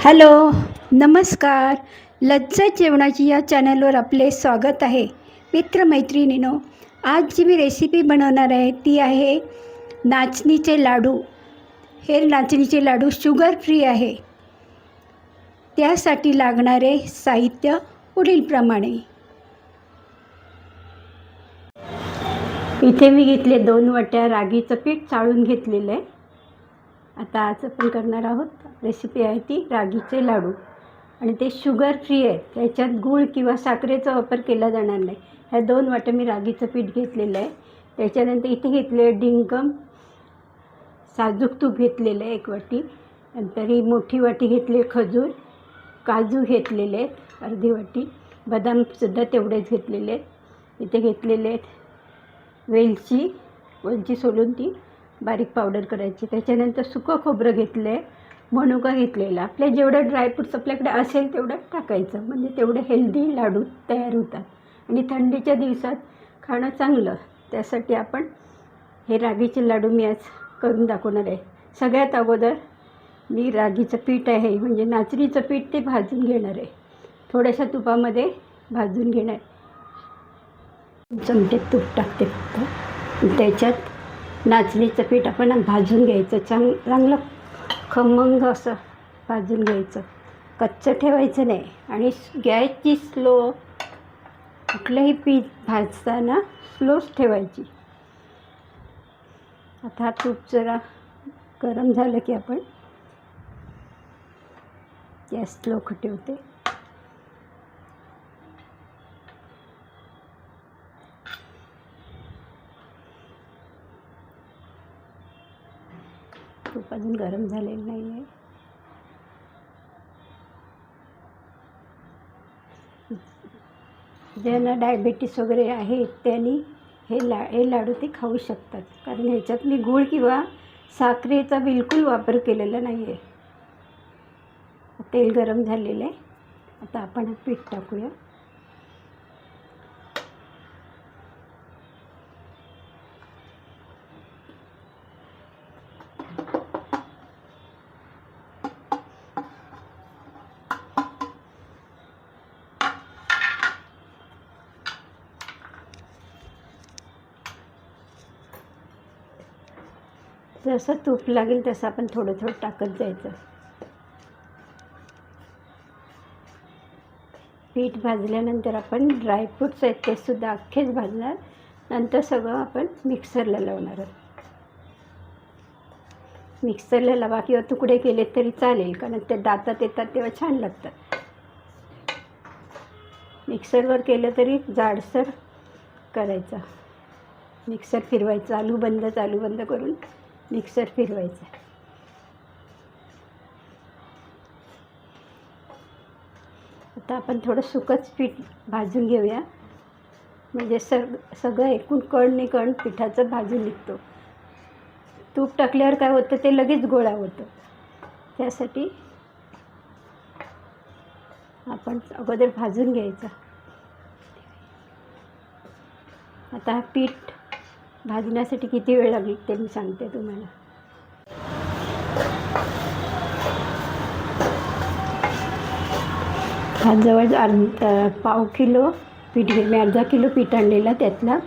Hello नमस्कार. लज्जत जेवणाची या चॅनलवर आपले स्वागत आहे. मित्रमैत्रिणीनो आज जी मी रेसिपी बनवणार आहे ती आहे नाचणीचे लाडू. हे नाचणीचे लाडू शुगर फ्री आहे. त्यासाठी लागणारे साहित्य पुढीलप्रमाणे. इथे मी घेतले दोन वाट्या रागीचं पीठ चाळून घेतलेलं आहे. आता आज आपण करणार आहोत रेसिपी आहे ती रागीचे लाडू. आणि ते शुगर फ्री आहे त्याच्यात गूळ किंवा साखरेचा वापर केला जाणार नाही. ह्या दोन वाट्या मी रागीचं पीठ घेतलेलं आहे. त्याच्यानंतर इथे घेतले आहे डिंकम साजूक तूप घेतलेलं आहे एक वाटी. नंतर ही मोठी वाटी घेतली आहे खजूर. काजू घेतलेले आहेत अर्धी वाटी. बदामसुद्धा तेवढेच घेतलेले आहेत. इथे घेतलेले आहेत वेलची. वेलची सोलून ती. बारीक पावडर करायची. त्याच्यानंतर सुकं खोबरं घेतलं आहे मनुका घेतलेला. आपल्या जेवढं ड्रायफ्रूट्स आपल्याकडे असेल तेवढं टाकायचं. म्हणजे तेवढे हेल्दी लाडू तयार होतात. आणि थंडीच्या दिवसात खाणं चांगलं. त्यासाठी आपण हे रागीचे लाडू मी आज करून दाखवणार आहे. सगळ्यात अगोदर मी रागीचं पीठ आहे. म्हणजे नाचणीचं पीठ ते भाजून घेणार आहे. थोड्याशा तुपामध्ये भाजून घेणार चमच्यात तूप टाकते फक्त. त्याच्यात नाचणीचं पीठ आपण भाजून घ्यायचं. चांग चांगलं खमंग असं भाजून घ्यायचं. कच्चं ठेवायचं नाही. आणि गॅसची स्लो कुठलंही पीठ भाजताना स्लोच ठेवायची. आता तूप जरा गरम झालं की आपण गॅस स्लो ठेवते तूप अजून गरम झालेलं नाही आहे ज्यांना डायबेटीस वगैरे आहे त्यांनी हे ला हे लाडू ते खाऊ शकतात. कारण ह्याच्यात मी गूळ किंवा साखरेचा बिलकुल वापर केलेला नाही आहे तेल गरम झालेलं आहे. आता आपण पीठ टाकूया. जसं तूप लागेल तसं आपण थोडं थोडं टाकत जायचं. पीठ भाजल्यानंतर आपण ड्रायफ्रूट्स आहेत ते सुद्धा अख्खेच भाजणार. नंतर सगळं आपण मिक्सरला लावणार आहोत. मिक्सरला लावा किंवा तुकडे केले तरी चालेल कारण ते दातात येतात तेव्हा छान लागतात. मिक्सरवर केलं तरी जाडसर करायचा. मिक्सर फिरवायचं चालू बंद चालू बंद करून मिक्सर फिरवायचं. आता आपण थोडं सुकंच पीठ भाजून घेऊया. म्हणजे सग सगळं एकूण कण नि कण पिठाचं भाजून निघतो. तूप टाकल्यावर काय होतं ते लगेच गोळा होतं. त्यासाठी आपण अगोदर भाजून घ्यायचं. आता हा पीठ भाजण्यासाठी किती वेळ लागेल ते मी सांगते तुम्हाला. हा जवळ अर्धा पाव किलो पीठ घे मी अर्धा किलो पीठ आणलेलं त्यातला.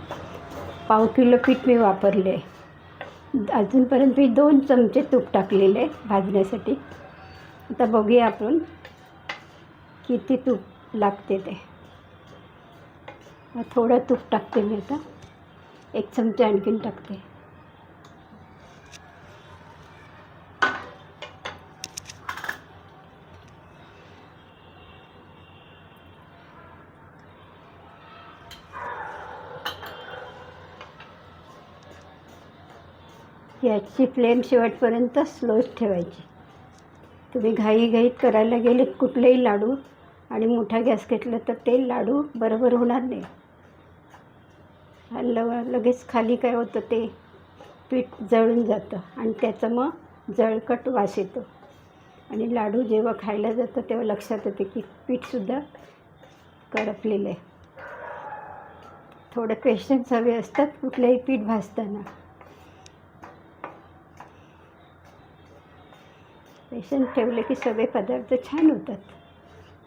पाव किलो पीठ मी वापरले. अजूनपर्यंत मी दोन चमचे तूप टाकलेले भाजण्यासाठी. आता बघूया आपण किती तूप लागते ते. थोडं तूप टाकते मी आता. एक चमचा आणखीन टाकते. याची फ्लेम शेवटपर्यंत स्लोच ठेवायची. तुम्ही घाईघाईत करायला गेले कुठलेही लाडू आणि मोठा गॅस घेतला तर ते लाडू बरोबर होणार नाही. ल लगेच खाली काय होतं ते पीठ जळून जातं आणि त्याचं मग जळकट वास येतो. आणि लाडू जेव्हा खायला जातं तेव्हा लक्षात येते की पीठसुद्धा करपलेलं आहे. थोडं पेशन्स हवे असतात कुठल्याही पीठ भाजताना. पेशंट ठेवले की सगळे पदार्थ छान होतात.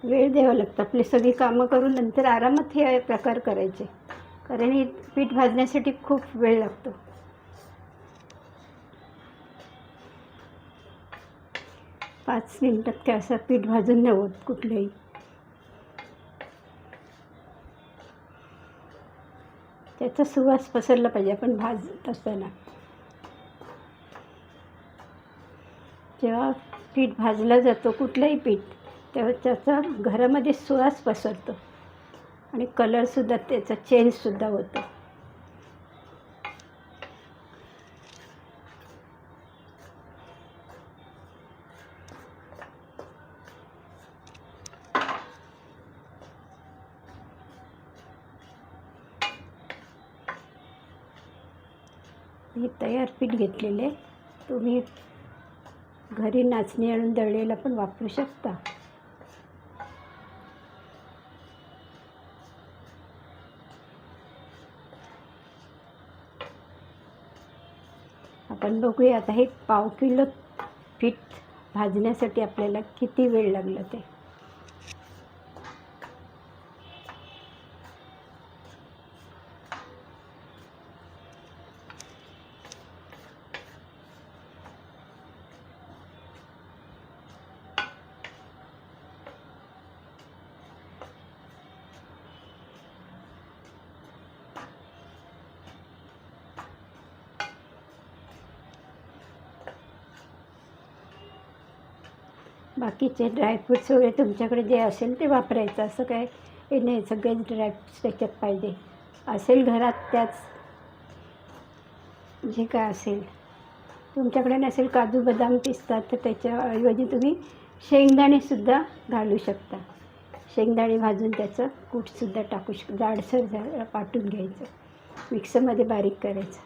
वेळ द्यावा लागतो. आपली सगळी कामं करून नंतर आरामात हे प्रकार करायचे. कारण हे पीठ भाजण्यासाठी खूप वेळ लागतो. पाच मिनटात ते असं पीठ भाजून नाही होत कुठलंही. त्याचा सुवास पसरला पाहिजे आपण भाजत असताना. जेव्हा पीठ भाजला जातो कुठलंही पीठ तेव्हा त्याचा घरामध्ये सुवास पसरतो. आणि कलरसुद्धा त्याचा चेंजसुद्धा होतो. मी तयार पीठ घेतलेले. तुम्ही घरी नाचणी आणून दळलेला पण वापरू शकता. आपण बघूया आता हे पाव किलो पीठ भाजण्यासाठी आपल्याला किती वेळ लागला ते. बाकीचे ड्रायफ्रूट्स वगैरे तुमच्याकडे जे असेल ते वापरायचं. असं काय? हे नाही सगळेच ड्रायफ्रूट्स त्याच्यात पाहिजे. असेल घरात त्याच जे काय असेल. तुमच्याकडे नसेल काजू बदाम पिस्ता तर त्याच्याऐवजी तुम्ही शेंगदाणेसुद्धा घालू शकता. शेंगदाणे भाजून त्याचं कूटसुद्धा टाकू शक जाडसर जा पाटून घ्यायचं. मिक्सरमध्ये बारीक करायचं.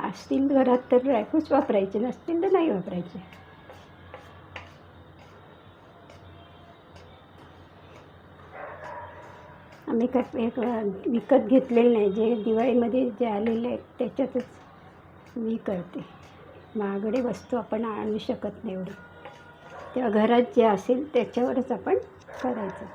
असतील घरात तर ड्रायफ्रूट्स वापरायचे नसतील तर नाही वापरायचे. आम्ही काय एक विकत घेतलेलं नाही. जे दिवाळीमध्ये जे आलेले आहेत त्याच्यातच मी करते. महागडे वस्तू आपण आणू शकत नाही एवढी. तेव्हा घरात जे असेल त्याच्यावरच आपण करायचं.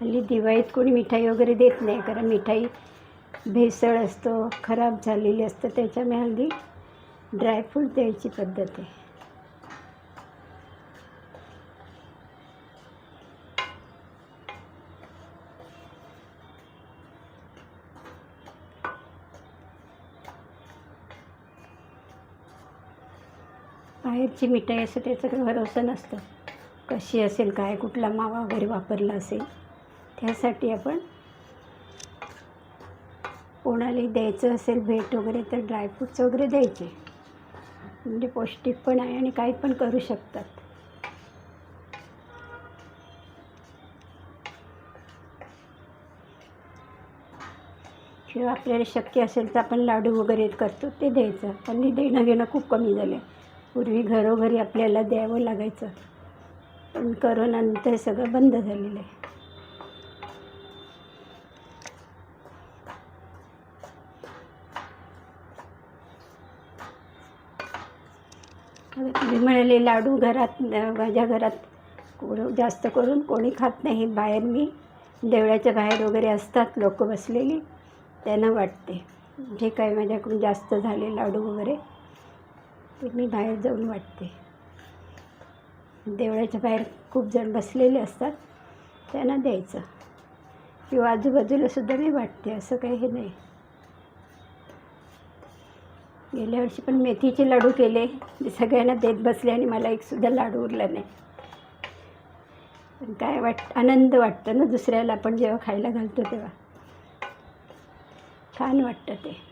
हल्ली दिवाळीत कोणी मिठाई वगैरे देत नाही कारण मिठाई भेसळ असतो खराब झालेली असतं. त्याच्यामुळे हल्ली ड्रायफ्रूट द्यायची पद्धत आहे. बाहेरची मिठाई असं त्याचं काही भरोसा नसतं. कशी असेल काय कुठला मावा वगैरे वापरला असेल त्यासाठी आपण कोणालाही द्यायचं असेल भेट वगैरे तर ड्रायफ्रूट्स वगैरे द्यायचे. म्हणजे पौष्टिक पण आहे आणि काही पण करू शकतात. किंवा आपल्याला शक्य असेल तर आपण लाडू वगैरे करतो ते द्यायचं. हल्ली देणं घेणं खूप कमी झालं पूर्वी घरोघरी आपल्याला द्यावं लागायचं. पण करोनानंतर सगळं बंद झालेलं आहे. म्हणाले लाडू घरात माझ्या घरात जास्त करून कोणी खात नाही. बाहेर मी देवळाच्या बाहेर वगैरे असतात लोक बसलेली. त्यांना वाटते जे काय माझ्याकडून जास्त झाले लाडू वगैरे ते मी बाहेर जाऊन वाटते. देवळाच्या बाहेर खूप जण बसलेले असतात त्यांना द्यायचं. किंवा आजूबाजूला सुद्धा मी वाटते असं काही हे नाही. गेल्या वर्षी पण मेथीचे लाडू केले. सगळ्यांना देत बसले आणि मला एकसुद्धा लाडू उरला नाही. पण काय वाट आनंद वाटतं ना दुसऱ्याला. आपण जेव्हा खायला घालतो तेव्हा. छान वाटतं ते.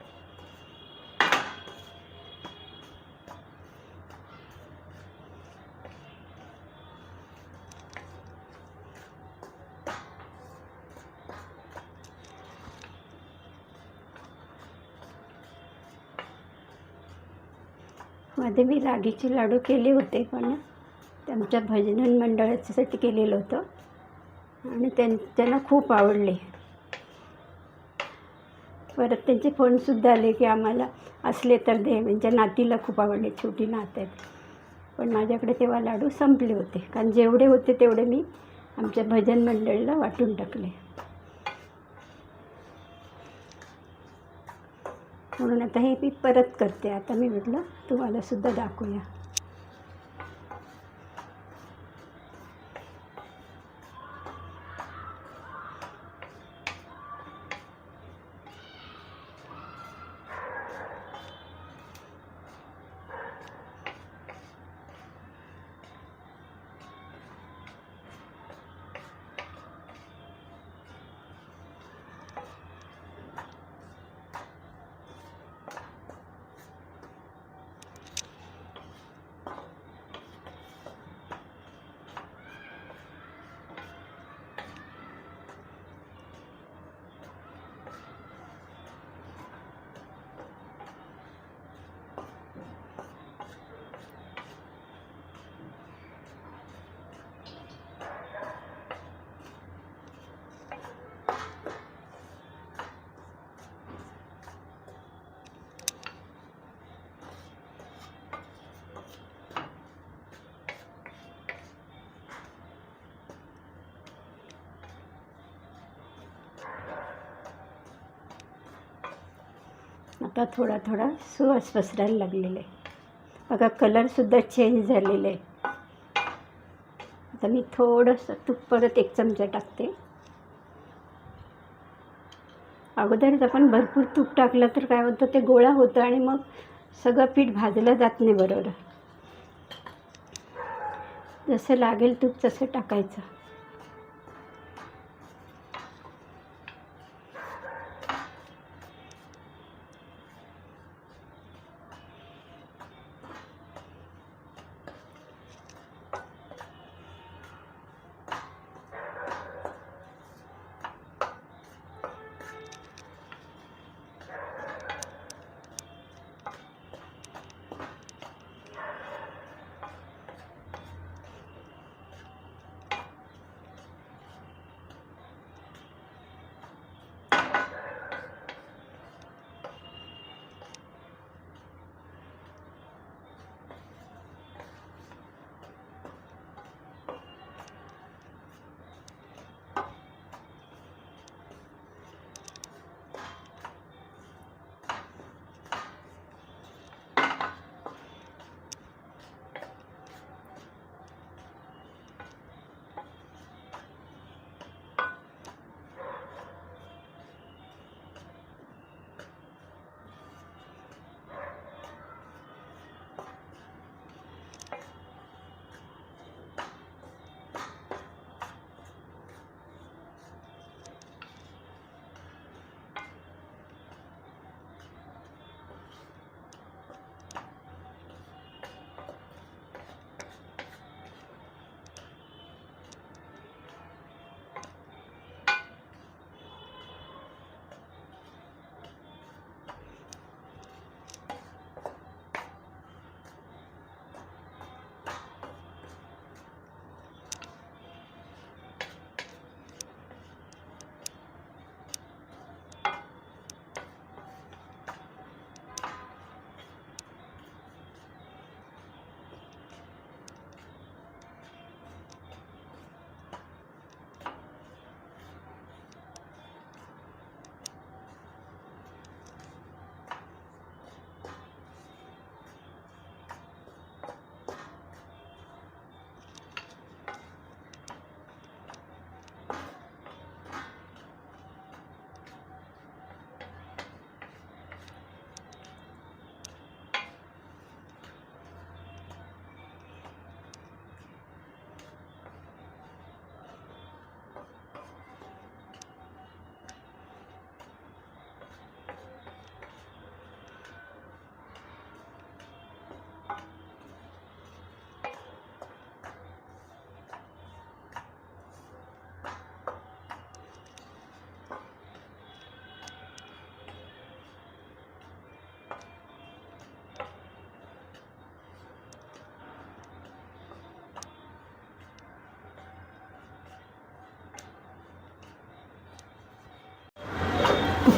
मध्ये मी रागीचे लाडू केले होते पण ते आमच्या भजनन मंडळाच्यासाठी केलेलं होतं. आणि त्यां त्यांना खूप आवडले. परत त्यांचे फोनसुद्धा आले की आम्हाला असले तर दे. म्हणजे नातीला खूप आवडले छोटी नात आहेत. पण माझ्याकडे तेव्हा लाडू संपले होते. कारण जेवढे होते तेवढे मी आमच्या भजन मंडळीला वाटून टाकले. म्हणून आता हे मी परत करते. आता मी म्हटलं तुम्हालासुद्धा दाखवूया. आता थोडा थोडा सुवास पसरायला लागलेला. आहे बघा कलरसुद्धा चेंज झालेला. आहे आता मी थोडंसं तूप परत एक चमचा टाकते. अगोदरच आपण भरपूर तूप टाकलं तर काय होतं ते गोळा होतं आणि मग सगळं पीठ भाजलं जात नाही बरोबर. जसं लागेल तूप तसं टाकायचं.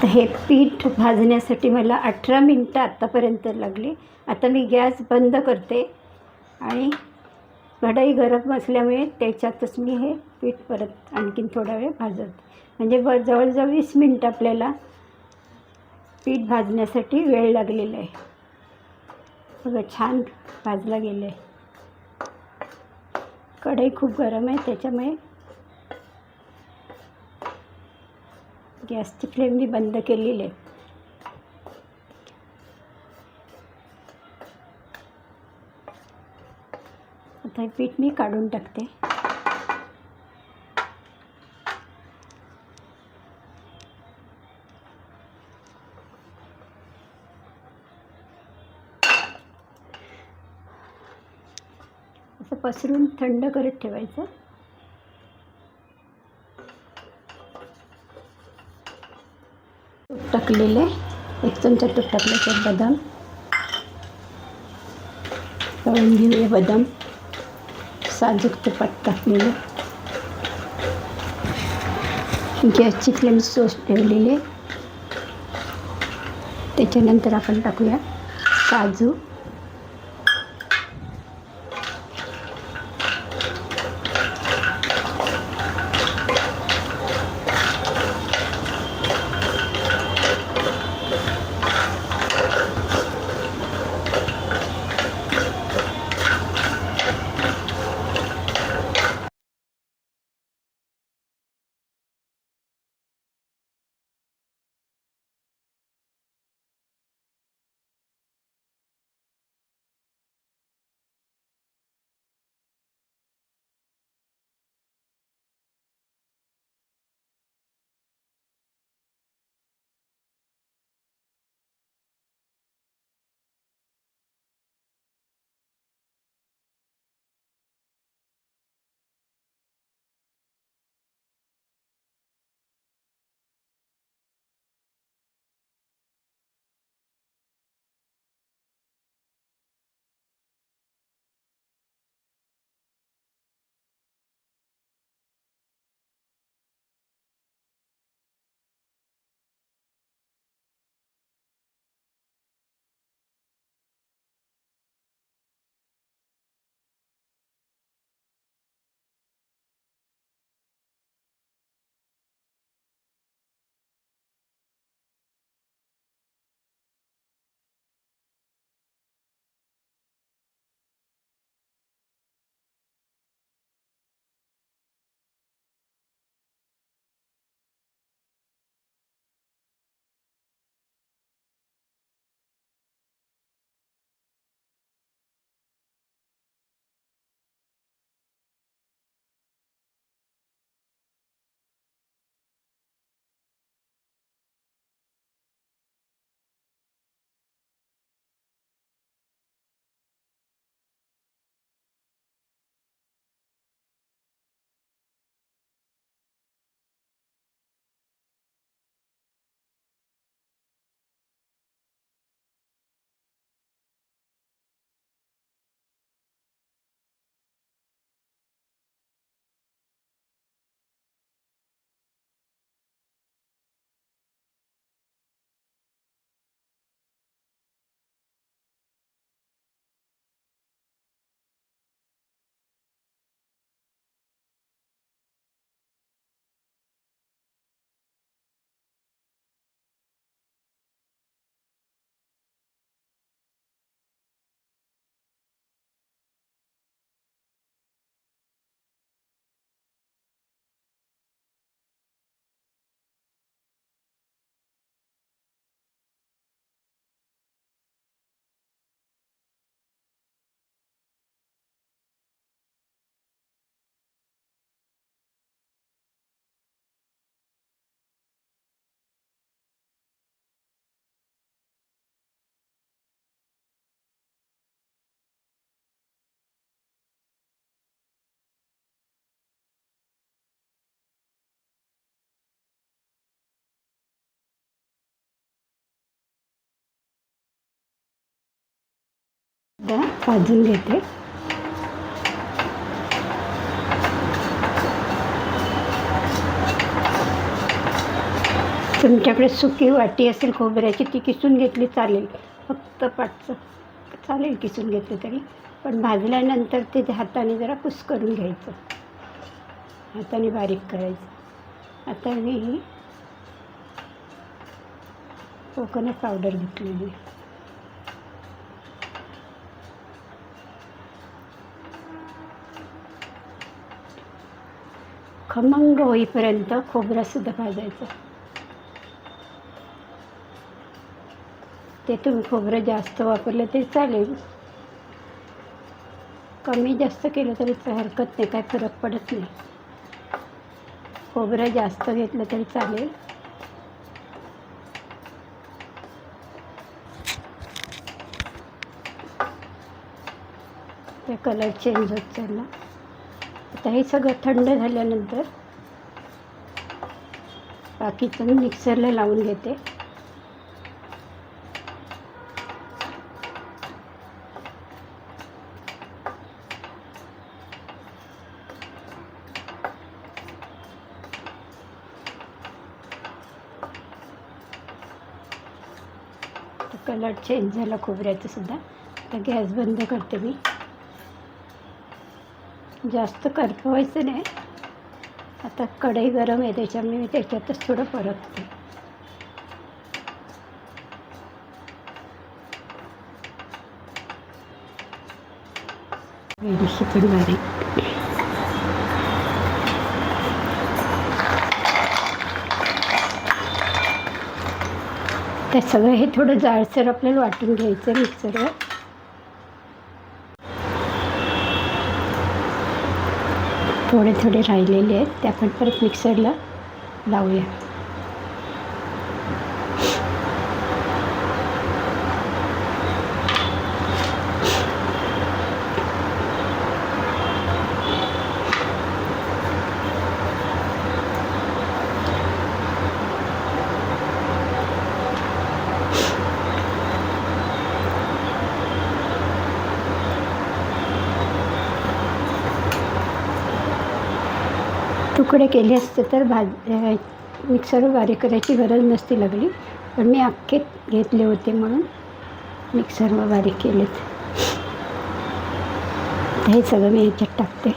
आता हे पीठ भाजण्यासाठी मला अठरा मिनटं आत्तापर्यंत लागली. आता मी गॅस बंद करते आणि कढई गरम असल्यामुळे त्याच्यातच मी हे पीठ परत आणखीन थोडा वेळ भाजवते म्हणजे ब जवळजवळ वीस मिनटं आपल्याला पीठ भाजण्यासाठी वेळ लागलेला आहे. बघा छान भाजला गेलं आहे कढई खूप गरम आहे त्याच्यामुळे गॅसची फ्लेम मी बंद केलेली आहे. आता हे पीठ मी काढून टाकते. असं पसरून थंड करत ठेवायचं तूप टाकलेले एक चमचा तूप टाकलं बदाम. तळून घेऊया बदाम. साजूक तुपात टाकलेले गॅसची फ्लेम सोस ठेवलेली त्याच्यानंतर आपण टाकूया काजू. आता भाजून घेते. तुमच्याकडे सुकी वाटी असेल खोबऱ्याची ती किसून घेतली चालेल. फक्त पाटचं चालेल किसून घेतली तरी. पण भाजल्यानंतर ते हाताने जरा कुस करून घ्यायचं. हाताने बारीक करायचं. आता मी ही कोकोनट पावडर घेतलेली खमंग होईपर्यंत खोबरंसुद्धा भाजायचं. ते तुम्ही खोबरं जास्त वापरलं तरी चालेल. कमी जास्त केलं तरी हरकत नाही काय फरक पडत नाही. खोबरं जास्त घेतलं तरी चालेल. ते कलर चेंज होत चालला. आता हे सगळं थंड झाल्यानंतर बाकीचं मी मिक्सरला लावून घेते. कलर चेंज झाला खोबऱ्याचं सुद्धा. तर गॅस बंद करते मी. जास्त करपवायचं नाही. आता कढई गरम आहे त्याच्यामुळे मी त्याच्यातच थोडं परतते. वेलची पण बारीक ते सगळं हे थोडं जाडसर आपल्याला वाटून घ्यायचं मिक्सरवर. थोडे थोडे राहिलेले आहेत. ते आपण परत मिक्सरला लावूया. तुकडे केले असते तर भाज मिक्सरवर बारीक करायची गरज नसती लागली. पण मी अख्खे घेतले होते म्हणून मिक्सरवर बारीक केलेत. हे सगळं मी ह्याच्यात टाकते.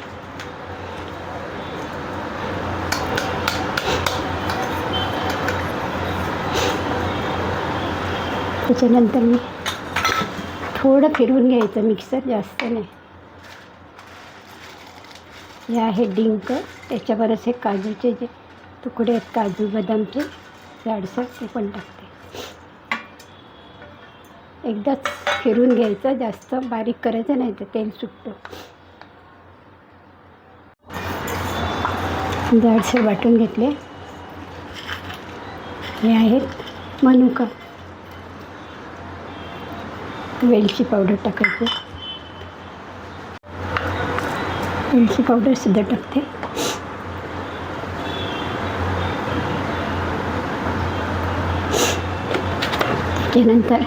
त्याच्यानंतर मी थोडं फिरवून घ्यायचं मिक्सर जास्त नाही. हे आहे डिंक. त्याच्यावरच हे काजूचे जे तुकडे आहेत काजू बदामचे जाडसर ते पण टाकते. एकदाच फिरून घ्यायचं जास्त बारीक करायचं नाही तर तेल सुटतं. जाडसर वाटून घेतले. हे आहेत मनुका. वेलची पावडर टाकायची. वेलची पावडरसुद्धा टाकते. त्याच्यानंतर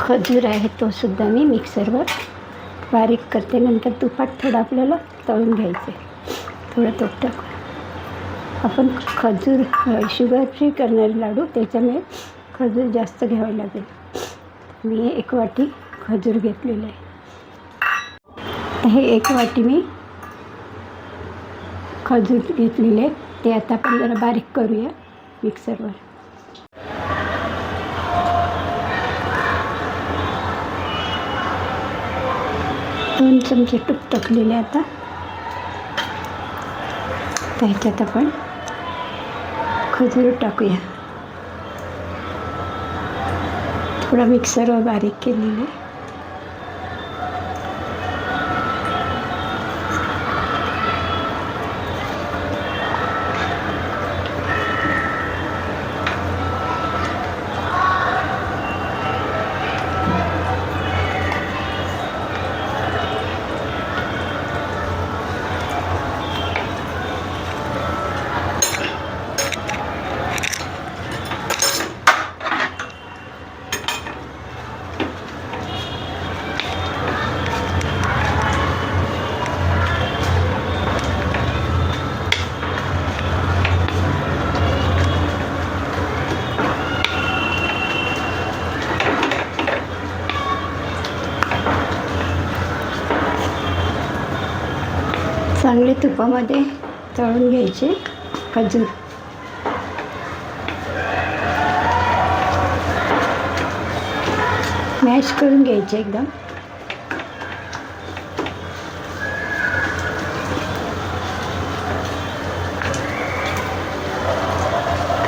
खजूर आहे तो सुद्धा मी मिक्सरवर बारीक करते. नंतर तुपात थोडं आपल्याला तळून घ्यायचे. थोडं तूप टाकून. आपण खजूर शुगर फ्री करणारे लाडू त्याच्यामुळे खजूर जास्त घ्यावे लागेल. मी एक वाटी खजूर घेतलेलं आहे. हे एक वाटी मी खजूर घेतलेले ते आता आपण जरा बारीक करूया मिक्सरवर. दोन चमचे तूप टाकलेले आता. त्याच्यात आपण खजूर टाकूया. थोडा मिक्सरवर बारीक केलेले तुपामध्ये तळून घ्यायचे. खजूर. मॅश करून घ्यायचे एकदम.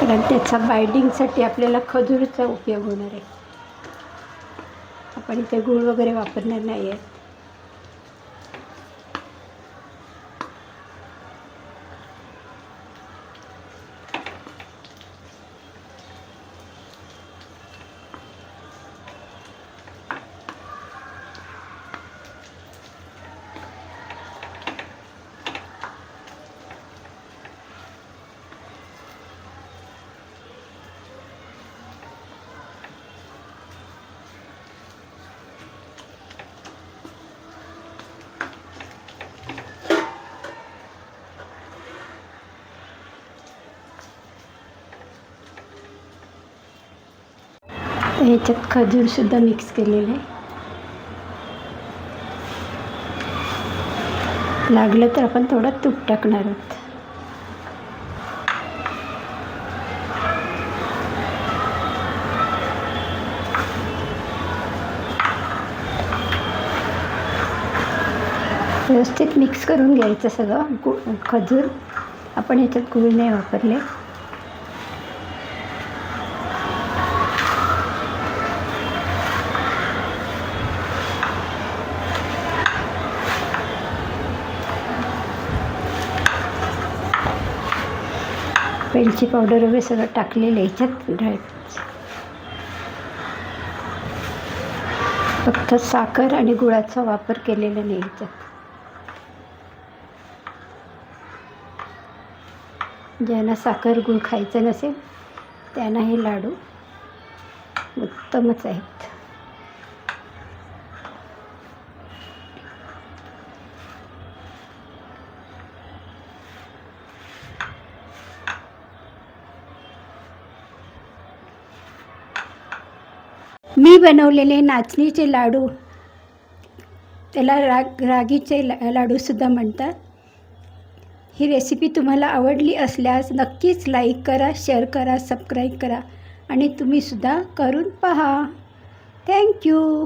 कारण त्याचा बाइंडिंगसाठी आपल्याला खजूरचा उपयोग होणार आहे. आपण इथे गूळ वगैरे वापरणार नाही आहे ह्याच्यात खजूरसुद्धा मिक्स केलेलं आहे. लागलं तर आपण थोडं तूप टाकणार आहोत. व्यवस्थित मिक्स करून घ्यायचं सगळं. गु खजूर आपण ह्याच्यात गुळ नाही वापरले. मिरची पावडर वगैरे सगळं टाकलेलं आहे ह्याच्यात फक्त साखर आणि गुळाचा वापर केलेला नाही ह्याच्यात ज्यांना साखर गुळ खायचं नसेल त्यांना हे लाडू उत्तमच आहेत. मी बनवलेले नाचणीचे लाडू त्याला राग रागीचे ला लाडूसुद्धा म्हणतात. ही रेसिपी तुम्हाला आवडली असल्यास नक्कीच लाईक करा शेअर करा सबस्क्राईब करा आणि तुम्हीसुद्धा करून पहा. थँक्यू